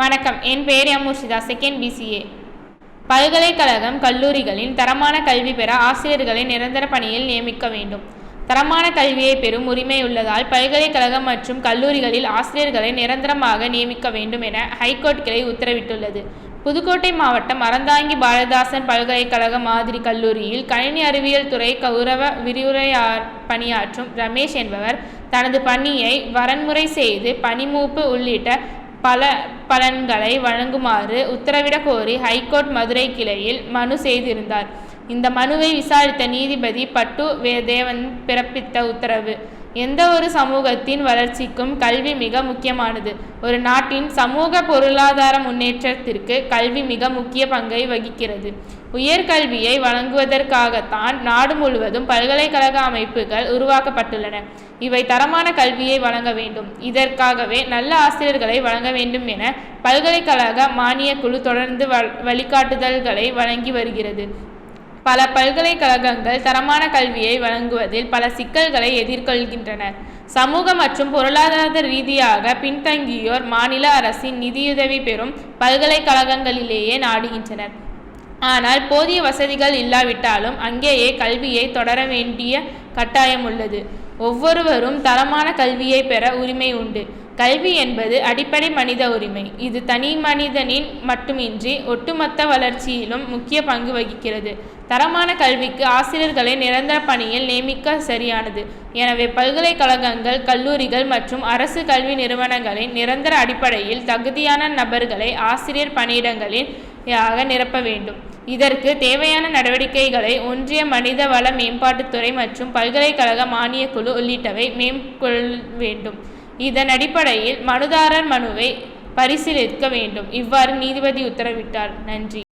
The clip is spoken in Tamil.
வணக்கம். என் பெயர் எம் முர்ஷிதா. செகண்ட் பிசிஏ பல்கலைக்கழகம் கல்லூரிகளின் தரமான கல்வி பெற ஆசிரியர்களை நிரந்தர பணியில் நியமிக்க வேண்டும். தரமான கல்வியை பெறும் உரிமை உள்ளதால் பல்கலைக்கழகம் மற்றும் கல்லூரிகளில் ஆசிரியர்களை நிரந்தரமாக நியமிக்க வேண்டும் என ஹைகோர்ட் கிளை உத்தரவிட்டுள்ளது. புதுக்கோட்டை மாவட்டம் அறந்தாங்கி பாரதாசன் பல்கலைக்கழக மாதிரி கல்லூரியில் கணினி அறிவியல் துறை கௌரவ விரிவுரையார் பணியாற்றும் ரமேஷ் என்பவர் தனது பணியை வரன்முறை செய்து பணிமூப்பு உள்ளிட்ட பல பலன்களை வழங்குமாறு உத்தரவிடக் கோரி ஹைகோர்ட் மதுரை கிளையில் மனு செய்திருந்தார். இந்த மனுவை விசாரித்த நீதிபதி பட்டு தேவன் பிறப்பித்த உத்தரவு. எந்த ஒரு சமூகத்தின் வளர்ச்சிக்கும் கல்வி மிக முக்கியமானது. ஒரு நாட்டின் சமூக பொருளாதார முன்னேற்றத்திற்கு கல்வி மிக முக்கிய பங்கை வகிக்கிறது. உயர்கல்வியை வழங்குவதற்காகத்தான் நாடு முழுவதும் பல்கலைக்கழக அமைப்புகள் உருவாக்கப்பட்டுள்ளன. இவை தரமான கல்வியை வழங்க வேண்டும். இதற்காகவே நல்ல ஆசிரியர்களை வழங்க வேண்டும் என பல்கலைக்கழக மானிய குழு தொடர்ந்து வழிகாட்டுதல்களை வழங்கி வருகிறது. பல பல்கலைக்கழகங்கள் தரமான கல்வியை வழங்குவதில் பல சிக்கல்களை எதிர்கொள்கின்றன. சமூக மற்றும் பொருளாதார ரீதியாக பின்தங்கியோர் மாநில அரசின் நிதியுதவி பெறும் பல்கலைக்கழகங்களிலேயே நாடுகின்றனர். ஆனால் போதிய வசதிகள் இல்லாவிட்டாலும் அங்கேயே கல்வியை தொடர வேண்டிய கட்டாயம் உள்ளது. ஒவ்வொருவரும் தரமான கல்வியை பெற உரிமை உண்டு. கல்வி என்பது அடிப்படை மனித உரிமை. இது தனி மனிதனின் மட்டுமின்றி ஒட்டுமொத்த வளர்ச்சியிலும் முக்கிய பங்கு வகிக்கிறது. தரமான கல்விக்கு ஆசிரியர்களை நிரந்தர பணியில் நியமிக்க சரியானது. எனவே பல்கலைக்கழகங்கள் கல்லூரிகள் மற்றும் அரசு கல்வி நிறுவனங்களின் நிரந்தர அடிப்படையில் தகுதியான நபர்களை ஆசிரியர் பணியிடங்களில் யாக நிரப்ப வேண்டும். இதற்கு தேவையான நடவடிக்கைகளை ஒன்றிய மனித வள மேம்பாட்டுத்துறை மற்றும் பல்கலைக்கழக மானியக்குழு உள்ளிட்டவை மேற்கொள்ள வேண்டும். இதன் அடிப்படையில் மனுதாரர் மனுவை பரிசீலிக்க வேண்டும். இவ்வாறு நீதிபதி உத்தரவிட்டார். நன்றி.